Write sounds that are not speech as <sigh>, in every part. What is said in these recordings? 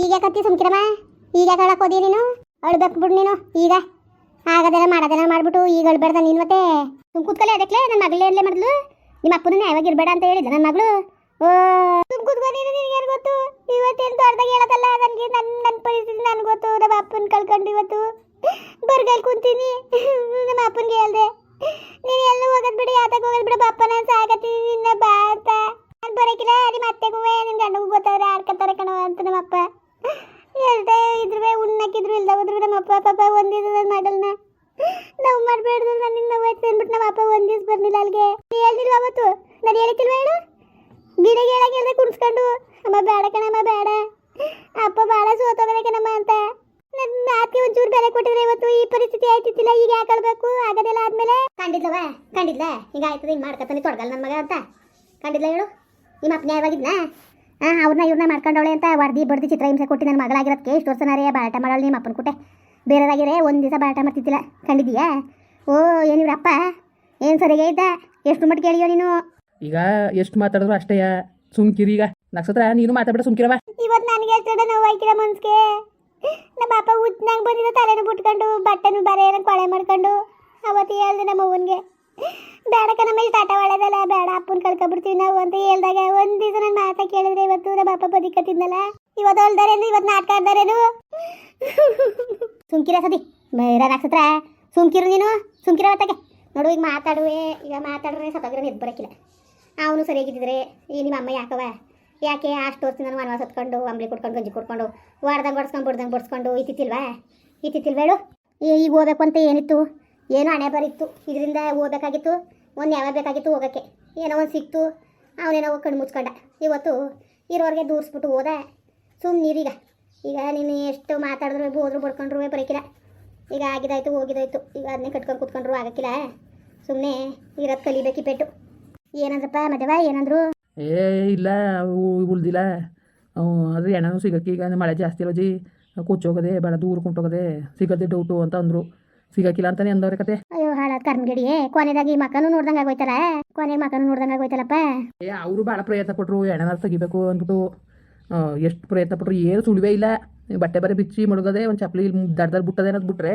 ಈಗ ಕತ್ತಿ ಸುಮ್ಕಿರಮ್ಮ. ಈಗ ಹೇಳಕ್ ಹೋದಿ ನೀನು? ಅಳ್ಬೇಕು ಬಿಡು ನೀನು ಈಗ. ಆಗದೆಲ್ಲ ಮಾಡೋದೆಲ್ಲ ಮಾಡ್ಬಿಟ್ಟು ಈಗ ಅಳ್ಬೇಡ್ದ ನೀನು ಮತ್ತೆ. ಸುಮ್ ಕೂತ್ಕಲೆ ಅದಕ್ಕೆ ನನ್ನ ಮಗಳೇ ಇರಲೇ ಮಾಡಿದ್ಲು ನಿಮ್ಮ ಅಪ್ಪನ ಯಾವಾಗ ಇರಬೇಡ ಅಂತ ಹೇಳಿದ್ದ ನನ್ನ ಮಗಳು. ಓ. ಸುಮ್ ಕೂತ್ಕೊ ನೀನು, ನಿನಗೆ ಏನು ಗೊತ್ತು? ಇವತ್ತೇನು ದೊಡ್ಡದಾಗ ಹೇಳೋದಲ್ಲ, ನನಗೆ ನನ್ನ ನನ್ನ ಪರಿಸ್ಥಿತಿ ನನಗೆ ಗೊತ್ತು. ನಮ್ಮ ಅಪ್ಪನ ಕಳ್ಕೊಂಡು ಇವತ್ತು ಬರ್ಗಲ್ಲಿ ಕುಂತೀನಿ. <laughs> ನಮ್ಮ ಅಪ್ಪನಿಗೆ ಹೇಳ್ದೆ. ನೀನು ಎಲ್ಲೂ ಹೋಗೋದ್ ಬಿಡಿ ಯಾತಕ್ಕೆ ಹೋಗೋದ್ ಬಿಡು. ಪಪ್ಪ ನಾನು ಸಾಕತ್ತೀನಿ ನಿನ್ನ ಬಾ ನಾನು ಬರೋಕಿಲ್ಲ ನಿಮ್ಮ ಅತ್ತೆಗೂ ನಿನ್ನ ಗಂಡಗೂ ಗೊತ್ತಾದ್ರೆ ಆಡ್ಕೊತಾರೆ ಕಣವ ಅಂತ ನಮ್ಮಪ್ಪ ಅಪ್ಪ. ಹೇಳ್ದೆ, ಇದ್ರುವೆ, ಉಣ್ಣಕ್ಕಿದ್ರು ಇಲ್ದ ಹೋದ್ರು ನಮ್ಮಪ್ಪ ಪಾಪ ಒಂದಿದ್ದು ನನ್ನ ಮಗಳನ್ನ ನಾವು ಮಾಡಬೇಡ್ದು ನನ್ನ ನೋವು ಆಯ್ತು ಅಂದ್ಬಿಟ್ಟು ನಮ್ಮ ಅಪ್ಪ ಒಂದ್ ಅಲ್ಲಿಗೆ ನೀ ಹೇಳ್ತಿಲ್ವ ಅವತ್ತು? ನಾನು ಹೇಳ್ತಿಲ್ವ ಹೇಳು? ಗಿಡಗೆ ಹೇಳಕ್ಕೆ ಹೇಳ್ದೆ ಕುಣಿಸ್ಕೊಂಡು. ಅಮ್ಮ ಬೇಡ ಕಣಮ್ಮ, ಬೇಡ. ಅಪ್ಪ ಭಾಳ ಸೋತೋಗದೆ ಕಣಮ್ಮ ಅಂತ. ಮಾತಿಗೆ ಒಂಚೂರು ಬೆಲೆ ಕೊಟ್ಟಿದ್ರೆ ಇವತ್ತು ಈ ಪರಿಸ್ಥಿತಿ ಆಯ್ತಿತ್ತಿಲ್ಲ ಈಗ ಯಾಕೆ ಅಳ್ಬೇಕು? ಆಗದೆಲ್ಲ ಆದ್ಮೇಲೆ? ಕಂಡಿದ್ಲವ? ಕಂಡಿದ್ಲ? ಹಿಂಗ ಆಯ್ತದ ಹಿಂಗೆ ಮಾಡ್ಕೊತಾನೆ ತೊಡಗಲ್ಲ ನನ್ನ ಮಗ ಅಂತ. ಕಂಡಿದ್ಲ ಹೇಳು? ನಿಮ್ಮ ಅಪ್ಪ ನ್ಯಾಯವಾಗಿದ್ನ? ಹಾಂ ಅವ್ರನ್ನ ಇವ್ರನ್ನ ಮಾಡ್ಕೊಂಡವಳೆ ಅಂತ ವರದಿ ಬಡ್ದು ಚಿತ್ರ ಹಿಂಸೆ ಕೊಟ್ಟು ನನ್ನ ಮಗಳಾಗಿರೋದಕ್ಕೆ ಇಷ್ಟು ವರ್ಷನಾರೇ ಬಾರಾಟ ಮಾಡೋಳು ನಿಮ್ಮ ಅಪ್ಪನ ಕೊಟ್ಟೆ ಬೇರೆದಾಗಿರೇ ಒಂದು ದಿವಸ ಬಾರಾಟ ಮಾಡ್ತಿದ್ದಿಲ್ಲ. ಕಂಡಿದ್ದೀಯಾ? ಓ ಏನಿವ್ರಪ್ಪ ಏನ್ ಏನು ಸರಿಗೆ ಇದ್ದ? ಎಷ್ಟು ಮಟ್ಟಿಗೆ ಹೇಳಿಯೋ ನೀನು? ಈಗ ಎಷ್ಟು ಮಾತಾಡಿದ್ರು ಅಷ್ಟೇ ಸುಮ್ಕಿರಿ ಈಗ. ನಕ್ಷತ್ರ ನೀನು ಮಾತಾಡ್ಬಿಟ್ಟು ಸುಮ್ಕಿರವ ಇವತ್ತು ನನಗೆ ಎಷ್ಟು ನೋವು ಮನ್ಸಿಗೆ? ನಮ್ಮ ಅಪ್ಪ ಉದ್ನಾಗ ಬಂದಿದ್ದ ತಲೆನೂ ಬಿಟ್ಕೊಂಡು ಬಟ್ಟೆನು ಬರೆ ಕೊಳೆ ಮಾಡ್ಕೊಂಡು, ಅವತ್ತು ಹೇಳ್ದೆ ನಮ್ಮ ಅವ್ವನಿಗೆ. ಬೇಡಕ್ಕ, ನಮ್ಮ ಇಲ್ಲಿ ತಾಟ ಒಳ್ಳೆದಲ್ಲ, ಬೇಡ, ಅಪ್ಪನ ಕಳ್ಕೊಬಿಡ್ತೀವಿ ನಾವು ಅಂತ ಹೇಳ್ದಾಗ ಒಂದಿದ ನನ್ನ ಮಾತ ಕೇಳಿದ್ರೆ ಇವತ್ತು ನಮ್ಮ ಅಪ್ಪ ಬದಿಕತ್ತಿದ್ನಲ್ಲ ಇವತ್ತು ಹೊಲ್ದಾರೇನು ಇವತ್ತು ನಾಟಕ ಆಡ್ದಾರೇನು ಸುಮ್ಕಿರ ಸದಿ ನಕ್ಷತ್ರ. ಸುಮ್ಕಿರು ನೀನು, ಸುಮ್ಕಿರ ಹೊತ್ತಾಗೆ ನೋಡು, ಈಗ ಮಾತಾಡುವೆ, ಈಗ ಮಾತಾಡಿದ್ರೆ ಸತ್ತೋಗಿರೋ ಎದ್ದು ಬರೋಕ್ಕಿಲ್ಲ ಅವನು ಸರಿಯಾಗಿದ್ದಿದ್ರೆ, ಈ ನಿಮ್ಮ ಅಮ್ಮ ಯಾಕವ ಯಾಕೆ ಅಷ್ಟು ವರ್ಷದಿಂದ ನಾನು ವನವಾಸ ಹತ್ಕೊಂಡು ಅಂಬಲಿ ಕುಡ್ಕೊಂಡು ಗಂಜಿ ಕುಡ್ಕೊಂಡು ವಾರದಂಗೆ ಬಡ್ಸ್ಕೊಂಡು ಬಡ್ದಂಗೆ ಬಡ್ಸ್ಕೊಂಡು ಇತ್ತಿತ್ತಿಲ್ವಾ? ಇತ್ತಿತ್ತಿಲ್ವೇಳು ಈಗ ಹೋಗ್ಬೇಕು ಅಂತ ಏನಿತ್ತು? ಏನೋ ಹಣೆ ಬರಿತ್ತು. ಇದರಿಂದ ಹೋಗ್ಬೇಕಾಗಿತ್ತು ಒಂದು ಯಾವ ಬೇಕಾಗಿತ್ತು ಹೋಗೋಕ್ಕೆ. ಏನೋ ಒಂದು ಸಿಕ್ತು. ಅವನೇನೋ ಕಣ್ಣು ಮುಚ್ಕೊಂಡ. ಇವತ್ತು ಇರೋರಿಗೆ ದೂರಿಸ್ಬಿಟ್ಟು ಹೋದ. ಸುಮ್ಮನಿರೀಗ ಈಗ. ನೀನು ಎಷ್ಟು ಮಾತಾಡಿದ್ರು ಹೋದ್ರು ಬಡ್ಕೊಂಡ್ರು ಬರೀಕಿಲ್ಲ. ಈಗ ಆಗಿದಾಯ್ತು, ಹೋಗಿದಾಯ್ತು. ಈಗ ಅದನ್ನೇ ಕಟ್ಕೊಂಡು ಕೂತ್ಕೊಂಡ್ರು ಆಗೋಕ್ಕಿಲ್ಲ. ಸುಮ್ಮನೆ ಇರೋದು ಕಲಿಬೇಕಿ ಪೆಟ್ಟು. ಏನಂದ್ರಪ್ಪ ಮದುವೆ ಏನಂದ್ರು? ಏ ಇಲ್ಲ ಅವು ಉಳ್ದಿಲ್ಲ. ಅವು ಅದು ಹೆಣ್ಣು ಸಿಗಕ್ಕೆ ಈಗ ಮಳೆ ಜಾಸ್ತಿ ಅಲ್ಲ ಜಿ. ಕೊಚ್ಚೋಗದೆ ಬೇಡ ದೂರ ಕುಂಟೋಗದೆ ಸಿಗದೆ ಡೌಟು ಅಂತ ಅಂದರು. ಸಿಗಕ್ಕಿಲ್ಲ ಅಂತಾನೆ ಅಂದವ್ರೆ ಕತೆ. ಅಯ್ಯೋ ಹಾಳಾದ ಕರ್ಮಗಿಡಿಯೇ ಕೊನೆದಾಗಿ ಮಕ್ಕನು ನೋಡ್ದಂಗೆ ಆಗೋಯ್ತಲ್ಲ? ಕೊನೆಗೆ ಮಕ್ಕನು ನೋಡ್ದಂಗೆ ಆಗೋಯ್ತಲ್ಲಪ್ಪ? ಏ ಅವರು ಭಾಳ ಪ್ರಯತ್ನ ಪಟ್ಟರು ಹೆಣ್ಣನಾರು ತೆಗಿಬೇಕು ಅಂದ್ಬಿಟ್ಟು. ಎಷ್ಟು ಪ್ರಯತ್ನ ಪಟ್ಟರು ಏನು ಸುಳಿವೇ ಇಲ್ಲ. ಬಟ್ಟೆ ಬರೆ ಬಿಚ್ಚಿ ಮಡಗದೆ ಒಂದು ಚಪ್ಪಲಿ ದಡ್ದಲ್ಲಿ ಬಿಟ್ಟದೆ ಅನ್ನೋದು ಬಿಟ್ರೆ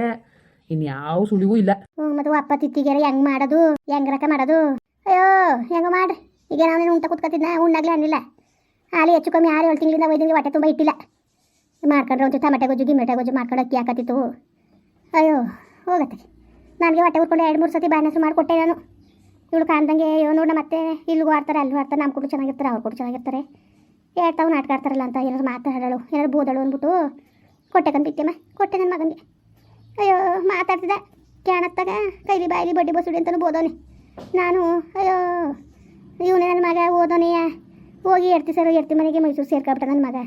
ಇನ್ಯಾವ ಸುಳಿವೂ ಇಲ್ಲ. ಮತ್ತು ಅಪ್ಪ ತಿತ್ತಿಗೆರೆ ಹೆಂಗೆ ಮಾಡೋದು? ಹೆಂಗ್ರಕ ಮಾಡೋದು? ಅಯ್ಯೋ ಹೆಂಗ ಮಾಡ್ರಿ? ಈಗ ನಾನು ಉಂಟ ಕೂತ್ಕೊತಿದ್ನ ಉಣ್ಣಾಗಲೇ ಅನ್ನಿಲ್ಲ ಆಲಿ ಹೆಚ್ಚು ಕಮ್ಮಿ ಆರು ಏಳು ತಿಂಗಳಿಂದ ಒಯ್ದಿಂಗ್ಲಿ ಹೊಟ್ಟೆ ತುಂಬ ಇಟ್ಟಿಲ್ಲ ಮಾಡ್ಕೊಂಡ್ರೆ ಒಂದು ಟಮಟೆ ಗೊಜ್ಜು ಗಿಮಟೆ ಗೊಜ್ಜು ಮಾಡ್ಕೊಂಡು ಅಕ್ಕಿ ಹಾಕತ್ತಿತ್ತು. ಅಯ್ಯೋ, ಹೋಗತ್ತೆ. ನನಗೆ ಹೊಟ್ಟೆ ಉರ್ಕೊಂಡು ಎರಡು ಮೂರು ಸತಿ ಬಾಣಸು ಮಾಡಿಕೊಟ್ಟೆ ನಾನು. ಇವಳು ಕಾಣ್ದಂಗೆ, ಅಯ್ಯೋ ನೋಡ ಮತ್ತೆ ಇಲ್ಲಿಗೂ ಆಡ್ತಾರೆ ಅಲ್ಲಿ ಆಡ್ತಾರೆ ನಮ್ಮ ಕೂಡ ಚೆನ್ನಾಗಿರ್ತಾರೆ, ಅವ್ರು ಕೂಡ ಚೆನ್ನಾಗಿರ್ತಾರೆ. ಹೇಳ್ತಾವು ನಾಟಕ ಆಡ್ತಾರಲ್ಲ ಅಂತ, ಏನಾದ್ರು ಮಾತಾಡೋಳು, ಏನಾದ್ರು ಬೋದಳು ಅಂದ್ಬಿಟ್ಟು, ಕೊಟ್ಟೆ ಕಂಬಿಟ್ಟೆಮ್ಮ ಕೊಟ್ಟೆ ನನ್ನ ಮಗನಿಗೆ. ಅಯ್ಯೋ, ಮಾತಾಡ್ತಿದ್ದೆ. ಕ್ಯಾಣತ್ತಾಗ, ಕೈಲಿ ಬಾಯಿಲಿ ಬಡ್ಡಿ ಬಸುಡಿ ಅಂತಲೂ ಬೋದವನಿ. ನಾನು, ಅಯ್ಯೋ ಇವನೇ ನನ್ನ ಮಗ ಓದೋನೆಯ ಹೋಗಿ ಎರ್ತಿ ಸರ್ ಎರ್ತಿ ಮನೆಗೆ ಮೈಸೂರು ಸೇರ್ಕೊಬಿಟ್ಟ ನನ್ನ ಮಗ.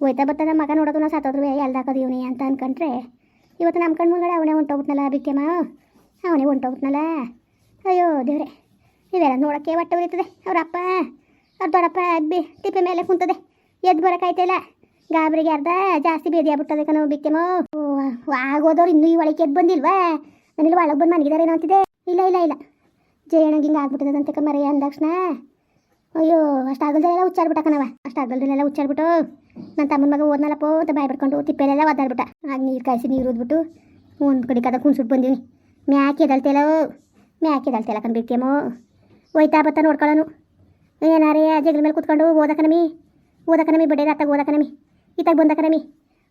ಹೋಯ್ತಾ ಬರ್ತಾ ಮಗ ನೋಡೋದು ನಾ ಸತ್ತೋದ್ರು ಎಲ್ದಾಕೋದು ಇವನೇ ಅಂತ ಅನ್ಕೊಂಡ್ರೆ ಇವತ್ತು ನಮ್ಮ ಕಣ್ಣು ಮುಂದೆ ಅವನೇ ಹೊಂಟೋಗ್ಬಿಟ್ನಲ್ಲ ಬಿಕ್ಕೆಮ್ಮ ಅವನೇ ಹೊಂಟೋಗ್ಬಿಟ್ನಲ್ಲ? ಅಯ್ಯೋ ದೇವ್ರೆ, ಇವೆಲ್ಲ ನೋಡೋಕ್ಕೆ ಹೊಟ್ಟೆ ಉರಿತದೆ. ಅವ್ರ ಅಪ್ಪ, ಅವ್ರ ದೊಡ್ಡಪ್ಪ ಬಿ ತಿಪ್ಪೆ ಮೇಲೆ ಕುಂತದೆ. ಎದ್ದು ಬರೋಕ್ಕಾಯ್ತಿಲ್ಲ ಗಾಬರಿಗೆ ಅರ್ಧ ಜಾಸ್ತಿ ಬೇದಿ ಆಗ್ಬಿಟ್ಟದೆ ಕಣೋ ಬಿಕ್ಕೆಮೋ ಆಗೋದವ್ರು ಇನ್ನೂ ಈ ಒಳಗೆ ಎದ್ದು ಬಂದಿಲ್ವಾ? ನನಗೆ ಒಳಗೆ ಬಂದು ಮನಗಿದಾರೇನೋ ಅಂತಿದೆ. ಇಲ್ಲ ಇಲ್ಲ ಇಲ್ಲ. ಜಯಣ್ಣಗೆ ಹಿಂಗೆ ಆಗ್ಬಿಟ್ಟದಂತೆ ಅಂದ ಅಂದಾಕ್ಷಣ. ಅಯ್ಯೋ, ಅಷ್ಟು ಎಲ್ಲ ಹುಚ್ಚಾಡ್ಬಿಟ್ಟ ಕಣವ ಅಷ್ಟು ಎಲ್ಲ ಹುಚ್ಚಾಡ್ಬಿಟ್ಟು ನನ್ನ ತಮ್ಮನ ಮಗ ಓದ್ನಲ್ಲಪ್ಪ ಅಂತ ಬಾಯ್ ಬಿಡ್ಕೊಂಡು ತಿಪ್ಪೆಲೆಲ್ಲ ಒದ್ದಾಡ್ಬಿಟ್ಟ. ಆಗ ನೀರು ಕಾಯಿಸಿ ನೀರು ಊದ್ಬಿಟ್ಟು ಒಂದು ಕಡೆ ಕದ ಕುಣ್ಸುಟ್ಟು ಬಂದೀನಿ ಮ್ಯಾಕೆ ಎದಳ್ತಿಲ್ಲ ಮ್ಯಾಕೆ ಎದಳ್ತಿಲ್ಲ ಕಣ್ ಬಿಕ್ಕೇಮೋ ಹೋಯ್ತಾ ಬತ್ತ ನೋಡ್ಕೊಳ್ಳೋನು ಏನಾರೇ ಜಗಳ ಮೇಲೆ ಕುತ್ಕೊಂಡು ಓದಕನಮಿ ಓದಕನಮಿ ಬಡ್ಡಿ ಅತ್ತಾಗ ಓದಕನಮಿ ಇತ್ತಾಗ ಬಂದಕನಮಿ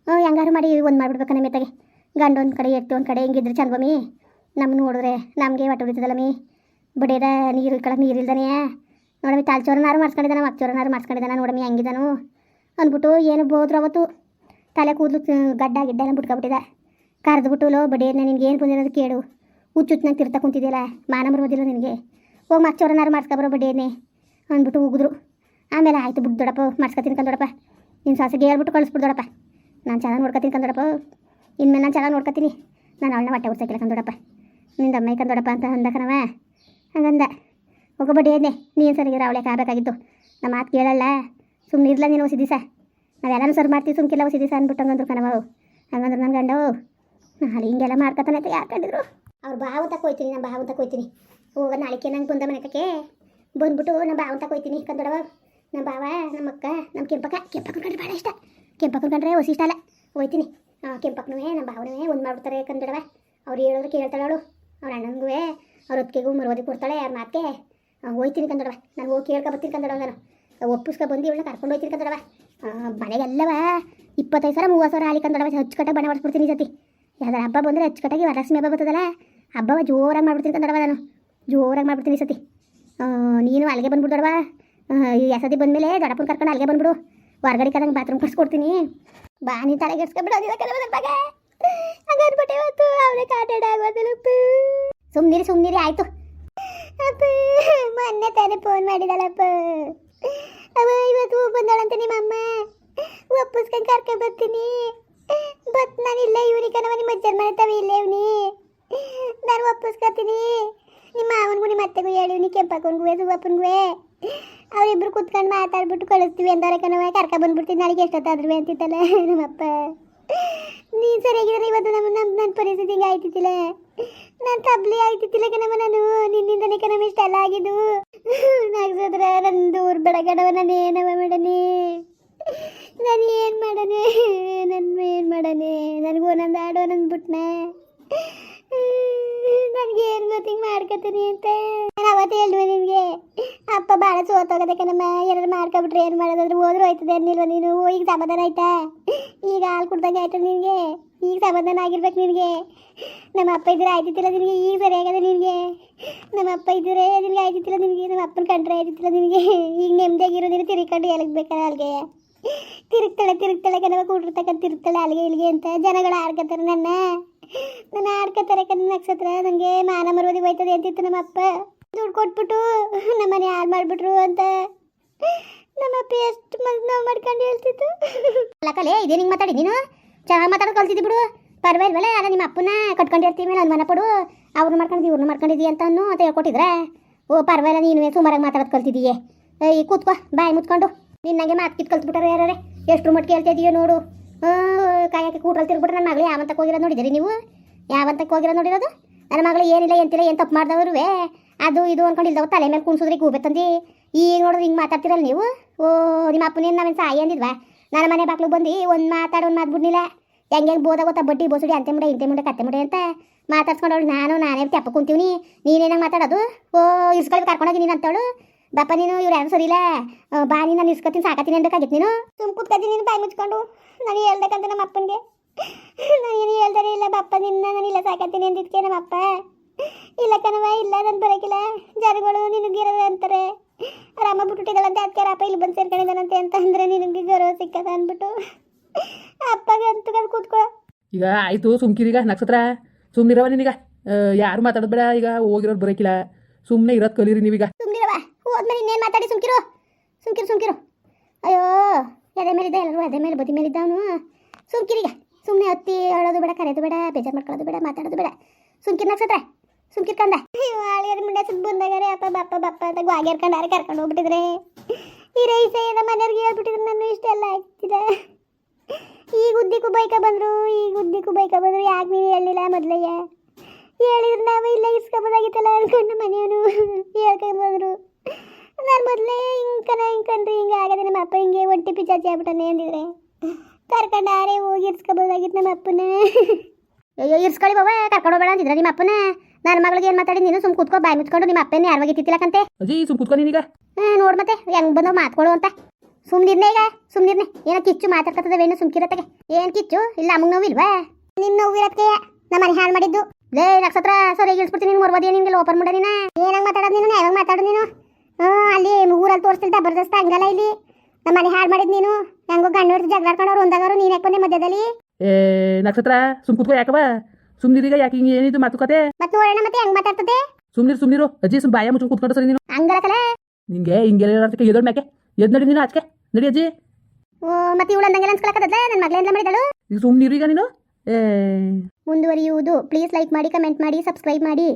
ಹ್ಞೂ ಹೆಂಗಾರು ಮಾಡಿ ಒಂದು ಮಾಡಿಬಿಡ್ಬೇಕನಮಿ ಇತ್ತಾಗೆ ಗಂಡ ಒಂದು ಕಡೆ ಎತ್ತು ಒಂದು ಕಡೆ ಹಿಂಗಿದ್ರೆ ಚಂದ್ವಮಿ. ನಮ್ಮ ನೋಡಿದ್ರೆ ನಮಗೆ ಹೊಟ್ಟೆ ಉಳಿತದಲ್ಲ ಮೀ ಬಡಿಯದ ನೀರು ನೀರಿಲ್ದಾನೆ. ನೀರು ತಾಲ್ ನೋಡಮಿ ಮಾಡ್ಸ್ಕೊಂಡಿದ್ದಾನೆ ಮಾಡಿಸ್ಕೊಂಡಿದ್ದಾನೆ ಮಕ್ಚೋರನಾರು ಮಾಡ್ಸ್ಕೊಂಡಿದ್ದಾನೆ ನೋಡಮಿ ಹೆಂಗಿದಾನು. ಅಂದ್ಬಿಟ್ಟು ಏನು ಬೋದ್ರು ಅವತ್ತು. ತಲೆ ಕೂದಲು ಗಡ್ಡ ಗಿಡ್ಡ ಎಲ್ಲ ಬಿಟ್ಕೊಬಿಟ್ಟಿದೆ. ಕರೆದ್ಬಿಟ್ಟು, ಲೋ ಬಡಿಯನ್ನ ನಿನ್ಗೆ ಏನು ಬಂದಿರೋದು ಕೇಳು. ಹುಚ್ಚುಚ್ಚನಾಗ ತಿರ್ತಾ ಕುಂತಿದ್ದಿಲ್ಲ ಮಾನ ಬರೋದಿಲ್ಲ ನಿನಗೆ. ಹೋಗಿ ಮಕ್ಚೋರನಾರು ಮಾಡ್ಸ್ಕೊಬ್ರೋ ಬಡಿಯನ್ನೇ ಅಂದ್ಬಿಟ್ಟು ಉಗಿದ್ರು. ಆಮೇಲೆ ಆಯಿತು ಬಿಟ್ಟು ದೊಡಪ್ಪ, ಮಾಡ್ಸ್ಕೊತೀನಿ ಕಂದೊಡಪ್ಪ ನಿನ್ನ ಸಾಸಿಗೆ ಹೇಳ್ಬಿಟ್ಟು ಕಳಿಸ್ಬಿಡು ದೊಡಪ್ಪ. ನಾನು ಚೆನ್ನಾಗಿ ನೋಡ್ಕೊತೀನಿ ಕಂದೊಡಪ್ಪ ಇನ್ಮೇಲೆ ನಾನು ಚೆನ್ನಾಗಿ ನೋಡ್ಕೊತೀನಿ. ನಾನು ಅವಳನ್ನ ಹೊಟ್ಟೆ ಉಡ್ಸಕ್ಕಿಲ್ಲ ಕಂದೊಡಪ್ಪ ನಿಂದ ಅಮ್ಮ ಕಂದೊಡಪ್ಪ ಅಂತ ಅಂದಕನವ ಹಂಗಂದ. ಹೋಗಬಡಿ ಏನೇ ನೀನು ಸರಿಗಿರ ಅವಳೇ ಆಗಬೇಕಾಗಿತ್ತು ನಮ್ಮ ಮಾತು ಕೇಳಲ್ಲ. ಸುಮ್ಮನೆ ಇರ್ಲ ನೀನು ಹೊಸಿದ್ದೀಸ ನಾವೆಲ್ಲನೂ ಸರ್ ಮಾಡ್ತೀವಿ ಸುಮ್ಕಿಲ್ಲ ಹೊಸಿದ್ದೀಸ ಅಂದ್ಬಿಟ್ಟು ಹಂಗಂದ್ರು ಅವು. ಹಂಗಂದ್ರೆ ನನ್ನ ಗಂಡ ನಾಳೆ ಹಿಂಗೆಲ್ಲ ಮಾಡ್ಕೊತಾನೆ ಅಂತ ಯಾಕೆ ಕಂಡಿದ್ರು ಅವ್ರು ಬಾವು ಹೋಯ್ತೀನಿ ನಾನು ಬಾವು ತಕ್ಕ ಹೋಯ್ತೀನಿ ಹೋಗ ನಾಳಿಕೆ ನಂಗೆ ಬಂದ ಮನೆಕಕ್ಕೆ. ಬಂದ್ಬಿಟ್ಟು ನಮ್ಮ ಬಾವು ತಗೋಯ್ತೀನಿ ಕಂದೊಡವ ನಮ್ಮ ಬಾವ ನಮ್ಮ ಅಕ್ಕ ನಮ್ಮ ಕೆಂಪಕ್ಕ. ಕೆಂಪಕ್ಕ ಕಂಡ್ರೆ ಭಾಳ ಇಷ್ಟ. ಕೆಂಪಕ್ಕ ಕಂಡ್ರೆ ಹೊಸ ಇಷ್ಟ ಅಲ್ಲ. ಹೋಯ್ತೀನಿ. ಕೆಂಪಕ್ಕನೂ ನಮ್ಮ ಭಾವನೂ ಒಂದು ಮಾಡ್ಬಿಡ್ತಾರೆ ಕಂದೊಡವ ಅವ್ರು ಹೇಳಿದ್ರು ಕೇಳ್ತಾಳೆ ಅವಳು ಅವ್ರ ಅಣ್ಣಂಗೂ ಅವ್ರ ಒಪ್ಪಿಗೆಗೂ ಮರುವದಿ ಕೊಡ್ತಾಳೆ ಯಾರ ಮಾತಿಗೆ ಹೋಯ್ತೀನಿ ಕಂದಡವ ನಾನು ಹೋಗಿ ಕೇಳ್ಕೊ ಬರ್ತೀನಿ ಕಂದಡವ ನಾನು. ಒಪ್ಪಿಸ್ಕೊ ಬಂದು, ಇವಳನ್ನ ಕರ್ಕೊಂಡು ಹೋಯ್ತೀನಿ ಕಂದಡವ ಮನೆಗೆಲ್ಲವ ಇಪ್ಪತ್ತೈದು ಸಾವಿರ ಮೂವತ್ತು ಸಾವಿರ ಆಲಿ ಕಂದಡವ ಅಚ್ಚುಕಟ್ಟಾಗಿ ಬಣ ಮಾಡಿಸ್ಬಿಡ್ತೀನಿ ಈ ಸತಿ ಯಾವ್ದಾರ ಹಬ್ಬ ಬಂದರೆ ಹಚ್ಚುಕಟ್ಟಾಗಿ ವರಲಕ್ಷ್ಮಿ ಹಬ್ಬ ಬರ್ತದಲ್ಲ, ಹಬ್ಬವ ಜೋರಾಗಿ ಮಾಡ್ಬಿಡ್ತೀನಿ ಕಂದಡವ ನಾನು. ಜೋರಾಗಿ ಮಾಡ್ಬಿಡ್ತೀನಿ ಈ ಸತಿ ನೀನು ಅಲ್ಲಿಗೆ ಬಂದ್ಬಿಡ್ದೊಡವ ಈ ಸತಿ ಬಂದಮೇಲೆ ದೊಡ್ಡಪ್ಪನ ಕರ್ಕೊಂಡು ಅಲ್ಲಿಗೆ ಬಂದ್ಬಿಡು. ಹೊರಗಡೆ ಕದಂಗೆ ಬಾತ್ರೂಮ್ ಕಳ್ಸ್ಕೊಡ್ತೀನಿ ಬಾ, ನೀನು ತಲೆಗೆಡ್ಸ್ಕೊಬಿಡು ಅದಿಲ್ಲ ಕೆಲವೊಂದು ಬಗ್ಗೆ. ಹಂಗನ್ಬಿಟ್ಟೆ ಇವತ್ತು. ಅವನೇ ಕಾಟಾಡ ಆಗೋದಿಲ್ಲಪ್ಪ ಸುಮ್ಮನಿರಿ ಸುಮ್ಮನಿರಿ ಆಯಿತು. ಅಪ್ಪ, ಮೊನ್ನೆ ತಾನೇ ಫೋನ್ ಮಾಡಿದಳಪ್ಪ. ಅವ ಇವತ್ತು ಬಂದಳಂತ ನಿಮ್ಮ ಅಮ್ಮ ಒಪ್ಪಿಸ್ಕೊಂಡು ಕರ್ಕೊಂಡು ಬರ್ತೀನಿ. ಬತ್ ನಾನು ಇಲ್ಲೇ ಇವನಿಗೆ ನಮ್ಮ ನಿಮ್ಮ ಅಜ್ಜನ ಮಾಡ್ತಾವೆ ತವ ಇಲ್ಲೇ ಇವ್ನಿ. ನಾನು ಒಪ್ಪಿಸ್ಕೊತೀನಿ. ನಿಮ್ಮ ಮಾವನಿಗೂ ನಿಮ್ಮ ಅತ್ತೆಗೂ ಹೇಳಿವ್ನಿ ಕೆಂಪಕ್ಕನಿಗೂ ಸುಬ್ಬಪ್ಪನಿಗೂ ಅವರಿಬ್ರು ಕುತ್ಕೊಂಡು ಮಾತಾಡ್ಬಿಟ್ಟು ಕಳಿಸ್ತೀವಿ ಅಂದಾರೆ ಕಣವ ಕರ್ಕ ಬಂದ್ಬಿಡ್ತೀನಿ. ನನಗೆ ಎಷ್ಟೊತ್ತಾದ್ರೂ ಅಂತಿದ್ದಲ್ಲ, ನಮ್ಮಪ್ಪ. ನೀನು ಸರಿಯಾಗಿದ್ರೆ ಇವತ್ತು ನಮ್ಮ ನಮ್ಮ ನನ್ನ ಪರಿಸ್ಥಿತಿ ಹಿಂಗೆ ಆಯ್ತಿದ್ದಿಲ್ಲ. ನಾನು ತಬ್ಲಿ ಆಯ್ತಿದ್ದಿಲ್ಲ ಕಣಮ್ಮ ನಾನು. ನಿನ್ನಿಂದನೇ ಕಣವ ಇಷ್ಟೆಲ್ಲ ಆಗಿದ್ದು. ನಾಗ್ಸದ್ರ ನನ್ನ ದೂರ ಬೆಳಗಡವ ನಾನು ಏನವ ಮಾಡನೆ? ನಾನು ಏನು ಮಾಡನೆ? ನನ್ನ ಏನು ಮಾಡನೆ? ನನಗೂ ಒಂದೊಂದು ಆಡು ಒಂದೊಂದು ಬಿಟ್ನೆ. ನನಗೆ ಏನು ಗೊತ್ತಿಂಗ್ ಮಾಡ್ಕೊತೀನಿ ಅಂತ. ನಾನು ಅವತ್ತೇ ಹೇಳಿದ್ವಿ ನಿನಗೆ. ಅಪ್ಪ ಭಾಳ ನಮ್ಮ ಎರಡು ಮಾಡ್ಕೊಬಿಟ್ರೆ, ಏನು ಮಾಡೋದಾದ್ರೆ ಹೋದ್ರು ಹೋಯ್ತದೆ ಅನ್ನಿಲ್ವ ನೀನು? ಈಗ ಸಮಾಧಾನ ಆಯ್ತಾ? ಈಗ ಹಾಲು ಕುಡ್ದಂಗೆ ಆಯ್ತು ನಿನಗೆ? ಈಗ ಸಮಾಧಾನ ಆಗಿರ್ಬೇಕು ನಿನಗೆ? ನಮ್ಮ ಅಪ್ಪ ಇದ್ರೆ ಆಯ್ತಿತ್ತಿಲ್ಲ ನಿನಗೆ, ಈಗ ಸರಿಯಾಗದೆ ನಿನಗೆ? ನಮ್ಮ ಅಪ್ಪ ಇದ್ರೆ ನಿನಗೆ ಆಯ್ತಿತ್ತಿಲ್ಲ ನಿನಗೆ? ನಮ್ಮ ಅಪ್ಪನ ಕಂಡ್ರೆ ಆಯ್ತಿತ್ತಿಲ್ಲ ನಿನಗೆ? ಈಗ ನೆಮ್ಮದಿಯಾಗಿರೋ ನೀನು ತಿರ್ಕೊಂಡು ಎಲಗ್ಬೇಕಲ್ಲ ಅಲ್ಲಿಗೆ ತಿರುಗ್ತಾಳೆ ತಿರುಗ್ತಾಳೆ ಕನವ ಕೂಡಿರ್ತಕ್ಕಂಥ ತಿರುಗ್ತಾಳೆ ಅಲ್ಲಿಗೆ ಇಲ್ಲಿಗೆ ಅಂತ. ಜನಗಳು ಆಡ್ಕೊತಾರೆ ನನ್ನ. ನನ್ನ ಆಡ್ಕೊತಾರೆ ಕನ್ನ ನಕ್ಷತ್ರ. ನನಗೆ ಮಾನ ಮರುವುದಿಗೆ ಹೋಯ್ತದೆ ಅಂತಿತ್ತು ನಮ್ಮ ಅಪ್ಪ. ದುಡ್ಡು ಕೊಟ್ಬಿಟ್ಟು ನಮ್ಮ ಮನೆ ಹಾಳು ಮಾಡಿಬಿಟ್ರು ಅಂತ ನಮ್ಮ ಅಪ್ಪ ಎಷ್ಟು ಮನ್ಸು ನಾವು ಮಾಡ್ಕೊಂಡು ಹೇಳ್ತಿತ್ತು ಅಲ್ಲ ಕಲೆ ಇದೇ ನಿಂಗೆ ಮಾತಾಡಿ ನೀನು? ಚೆನ್ನಾಗಿ ಮಾತಾಡೋದು ಕಲ್ತಿದ್ದಿ ಬಿಡು. ಪರವಾಗಿಲ್ವಲ್ಲ ಅಲ್ಲ ನಿಮ್ಮ ಅಪ್ಪನ ಕಟ್ಕೊಂಡಿರ್ತೀವಿ, ಮೇಲೆ ನನ್ನ ಮನೆ ಪಡು. ಅವ್ರನ್ನ ಇವ್ರನ್ನ ಮಾಡ್ಕೊಂಡಿದ್ದಿ ಅಂತ ಅನ್ನು ಅಂತ ಹೇಳ್ಕೊಟ್ಟಿದ್ರೆ? ಓ, ಪರವಾಗಿಲ್ಲ ನೀನು ಸುಮಾರಾಗಿ ಮಾತಾಡೋದು ಕಲ್ತಿದ್ದೀಯೇ. ಏಯ್, ಕೂತ್ಕೋ, ಬಾಯಿ ಮುತ್ಕೊಂಡು ನಿನ್ನಂಗೆ ಮಾತು ಕಿತ್ ಕಲ್ತ್ಬಿಟ್ಟಾರೆ ಯಾರೇ ಎಷ್ಟು ಮಟ್ಟಿಗೆ ಹೇಳ್ತಾ ನೋಡು. ನೋಡು ಕಾಯಕ್ಕೆ ಕೂಟ್ರಲ್ಲಿ ತಿರ್ಬಿಟ್ರೆ ನನ್ನ ಮಗಳು ಯಾವಂತಕ್ಕೆ ಹೋಗಿರೋದು ನೋಡಿದಿರಿ ನೀವು? ಯಾವಂತಕ್ಕೆ ಹೋಗಿರೋದು ನೋಡಿರೋದು? ನನ್ನ ಮಗಳು ಏನಿಲ್ಲ, ಎಂತಿಲ್ಲ, ಏನು ತಪ್ಪು ಮಾಡ್ದವ್ರುವೆ? ಅದು ಇದು ಅನ್ಕೊಂಡು ಇಲ್ದವ ತಲೆ ಮೇಲೆ ಕುಣ್ಸಿದ್ರಿ ಗೂಬೆ ತಂದು. ಈಗ ನೋಡಿದ್ರೆ ಹಿಂಗೆ ಮಾತಾಡ್ತಿರಲ್ಲ ನೀವು? ಓ ನಿಮ್ಮ ಅಪ್ಪನೇನು ನಾವೇನು ಸಾಯಿ ಅಂದಿದ್ವಾ? ನನ್ನ ಮನೆ ಬಾಕ್ಲಿಗೆ ಬಂದು ಒಂದು ಮಾತಾಡೋ ಒಂದು ಮಾತು ಹೆಂಗೆ ಹೆಂಗೆ ಬೋದ ಗೊತ್ತಾ ಬಡ್ಡಿ ಬೋಸುಡಿ ಅಂತೆ ಮುಂಡೆ ಇಂತೆ ಮುಂಡೆ ಕತ್ತೆ ಮುಂಡೆ ಅಂತ ಮಾತಾಡ್ಸ್ಕೊಂಡವಳು ನಾನು ನಾನೇ ತೆಪ್ಪ ಕುಂತೀವಿ ನೀನೇನಾಗ ಮಾತಾಡೋದು? ಓ ಇಸ್ಕೊಳ್ಳಿ ಕರ್ಕೊಂಡೋಗಿ ನೀನು ಅಂತವಳು. ಬಪ್ಪ ನೀನು ಇವ್ರು ಯಾರು ಸರಿ ಇಲ್ಲ ಆ, ಬಾ ನೀನು ನಾನು ಇಸ್ಕೊತೀನಿ ಸಾಕತ್ತೀನಿ ಅಂದಕ್ಕಾಗಿತ್ತು ನೀನು. ತುಂಬ ಕೂತ್ಕೊತೀನಿ ನೀನು ಬಾಯಿ ಮುಚ್ಕೊಂಡು. ನಾನು ಹೇಳ್ದಕ್ಕಂತ ನಮ್ಮ ಅಪ್ಪನಿಗೆ ನಾನು ಏನು ಹೇಳ್ದಾರೆ ಇಲ್ಲ ಬಪ್ಪ ನಿನ್ನ ನಾನು ಇಲ್ಲ ಸಾಕತ್ತೀನಿ ಅಂದಿದ್ಕೆ ನಮ್ಮ ಅಪ್ಪ ಇಲ್ಲ ಕಣವ ಇಲ್ಲ ನಾನು ಬರೋಕಿಲ್ಲ. ಜನಗಳು ಅಂತಾರೆ. ರಾಮ ಬಿಟ್ಬಿಟ್ಟಿದ್ದಾಳಂತೆ ಅದಕ್ಕೆ ರಾಪ ಇಲ್ಲಿ ಬಂದು ಸೇರ್ಕೊಂಡಿದ್ದಾನಂತೆ ಅಂತ ಅಂದರೆ ನಿನಗೆ ಗೌರವ ಸಿಕ್ಕದ ಅಂದ್ಬಿಟ್ಟು. ಅಪ್ಪಗೆ ಅಂತ ಕೂತ್ಕೋ. ಈಗ ಆಯಿತು ಸುಮ್ಕಿದೀಗ ನಕ್ಷತ್ರ. ಸುಮ್ಮನಿರವ ನಿನಗ. ಯಾರು ಮಾತಾಡೋದು ಬೇಡ ಈಗ ಹೋಗಿರೋರು ಬರೋಕಿಲ್ಲ. ಸುಮ್ಮನೆ ಇರೋದು ಕಲೀರಿ ನೀವೀಗ. ಸುಮ್ನಿರವ ಹೋದ್ಮೇಲೆ ಇನ್ನೇನು ಮಾತಾಡಿ ಸುಮ್ಕಿರು. ಸುಮ್ಕಿರು ಸುಮ್ಕಿರು. ಅಯ್ಯೋ ಎದೆ ಮೇಲಿದ್ದ ಎಲ್ಲರೂ ಎದೆ ಮೇಲೆ ಬದಿ ಮೇಲಿದ್ದ ಅವನು ಸುಮ್ಕಿರೀಗ ಸುಮ್ಮನೆ ಹತ್ತಿ ಹೇಳೋದು ಬೇಡ ಕರೆಯೋದು ಬೇಡ ಬೇಜಾರು ಮಾಡ್ಕೊಳ್ಳೋದು ಬೇಡ ಮಾತಾಡೋದು ಬೇಡ. ಸುಮ್ಕಿರ್ ನಕ್ಷತ್ರ. ಸುಮ್ಕಿರ್ ಕಂದ ಅಯ್ಯೋ ಆಳಿಯರ ಮುಂಡೆ ಸುತ್ತ ಬಂದಾಗಾರೆ ಅಪ್ಪ, ಬಪ್ಪ ಬಪ್ಪ ಅಂತ ಗ್ವಾಗಿ ಹರ್ಕೊಂಡಾರೆ ಕರ್ಕೊಂಡು ಹೋಗ್ಬಿಟ್ಟಿದ್ರೆ. ಈ ರೈಸ ನಮ್ಮ ಮನೆಯವ್ರಿಗೆ ಹೇಳ್ಬಿಟ್ಟಿದ್ರೆ ನಾನು ಇಷ್ಟೆಲ್ಲ ಆಗ್ತಿದೆ ಈಗ ಉದ್ದಿಕ್ಕೂ ಬೈಕ ಬಂದರು ಈಗ ಉದ್ದಿಕ್ಕೂ ಬೈಕ ಬಂದರು ಯಾಕೆ ನೀನು ಹೇಳಿಲ್ಲ ಮೊದಲಯ್ಯ? ಹೇಳಿದ್ರು ನಾವು ಇಲ್ಲೇ ಇಸ್ಕೊಬೋದಾಗಿತ್ತಲ್ಲ ಹೇಳ್ಕೊಂಡು ಮನೆಯವನು ಬಂದರು ನಾನು ಮೊದಲೇ ಹಿಂಕನ ಹಿಂಕಂಡ್ರಿ ಹಿಂಗೆ ಆಗದೆ ನಮ್ಮ ಅಪ್ಪ ಹಿಂಗೆ ಒಂಟಿ ಪಿಚಾಚಿ ಆಗ್ಬಿಟ್ಟನೆ ಅಂದಿದ್ರೆ. ಕರ್ಕೊಂಡಾರೆ ಹೋಗಿ ಇರ್ಸ್ಕೊಬೋದಾಗಿತ್ತು ನಮ್ಮ ಅಪ್ಪನ. ಅಯ್ಯೋ, ಇರ್ಸ್ಕೊಳ್ಳಿ ಬಾಬಾ ಕರ್ಕೊಂಡು ಹೋಗ್ಬೇಡ ಅಂತಿದ್ರ ನಿಮ್ಮ ಅಪ್ಪನ. ನನ್ನ ಮಗಳಿಗೆ ಏನು ಮಾತಾಡಿ ನೀನು ಸುಮ್ ಕೂತ್ಕೋ ಬಾಯಿ ಮುಚ್ಕೊಂಡು ನಿಮ್ಮ ಅಪ್ಪನೇ ಯಾರು ಕಂತೆ? ಅಜ್ಜಿ ಸುಮ್ ಕುತ್ಕೊ ನೀನೀಗ. ನೋಡ್ ಮತ್ತೆ ಹೆಂಗ್ ಬಂದು ಮಾತ್ಕೊಳ್ಳು ಅಂತ. ಸುಮ್ನಿರ್ನೆ ಈಗ ಸುಮ್ನಿರ್ನೆ ಏನ ಕಿಚ್ಚು ಮಾತಾಡ್ಕತ್ತದವೇನು ಸುಮ್ಕಿರತ್ತಗೆ. ಏನ್ ಕಿಚ್ಚು? ಇಲ್ಲ ಅಮ್ಮಗ್ ನೋವಿಲ್ವಾ? ಇಲ್ವಾ ನಿನ್ ನೋವು ಇರತ್ತೆ ನಮ್ಮ ಮನೆ ಹಾಳು ಮಾಡಿದ್ದು. ಲೇ ನಕ್ಷತ್ರ ಸರಿ ಇಳಿಸ್ಬಿಡ್ತೀನಿ ನಿನ್ ಮರ್ಬೋದಿ ನಿನ್ಗೆ ಓಪನ್ ಮಾಡ ನೀನ. ಏನಂಗ್ ಮಾತಾಡೋದು ನೀನು ಯಾವಾಗ ಮಾತಾಡೋದು ನೀನು? ಹಾ ಅಲ್ಲಿ ಊರಲ್ಲಿ ತೋರಿಸ್ತಿಲ್ಲ ಜಬರ್ದಸ್ತ್ ಹಂಗಲ್ಲ ಇಲ್ಲಿ. ನಮ್ಮ ಮನೆ ಹಾಳು ಮಾಡಿದ್ ನೀನು. ಹೆಂಗೋ ಗಂಡು ಜಗಳ ಜಗಳಾಡ್ಕೊಂಡವ್ರು ಒಂದಾಗವ್ರು ನೀನ್ ಯಾಕೆ ಬಂದೆ ಮಧ್ಯದಲ್ಲಿ? ಏ ನಕ್ಷತ್ರ ಸುಮ್ ಕುತ್ಕೋ ಯಾಕವ? ಸುಮ್ನಿರೀಗ ಯಾಕೆ ಹಿಂಗೆ ಏನಿದು ಮಾತುಕತೆ ಸುಮ್ನಿರ್ ನೋಡೋಣ ಮತ್ತೆ ಹೆಂಗ್ ಮಾತಾಡ್ತದೆ? ಸುಮ್ನಿರು ಸುಮ್ನಿರು. ಅಜ್ಜಿ ಸುಮ್ ಬಾಯ ಮುಚ್ಚು ಕುತ್ಕೊಂಡು ಸರಿ ನೀನು. ಹಂಗಲಕಲ್ಲ ನಿಂಗೆ ಹಿಂಗೆಲ್ಲ ಎದೋಡ್ ಮ್ಯಾಕೆ? ಎದ್ ನಡಿ ನೀನು ಆಚೆ ನಡಿ ಅಜ್ಜಿ. ಓ ಮತ್ತೆ ಇವಳು ಅಂದಂಗೆಲ್ಲ ಅನ್ಸ್ಕೊಳಕತ್ತದ ನನ್ನ ಮಗಳೇನ್ಲ ಮಾಡಿದಳು? ಈಗ ಸುಮ್ನಿರು ಈಗ ನೀನು? ಏ. ಮುಂದುವರಿಯುವುದು. ಪ್ಲೀಸ್ ಲೈಕ್ ಮಾಡಿ ಕಮೆಂಟ್ ಮಾಡಿ ಸಬ್ಸ್ಕ್ರೈಬ್ ಮಾಡಿ.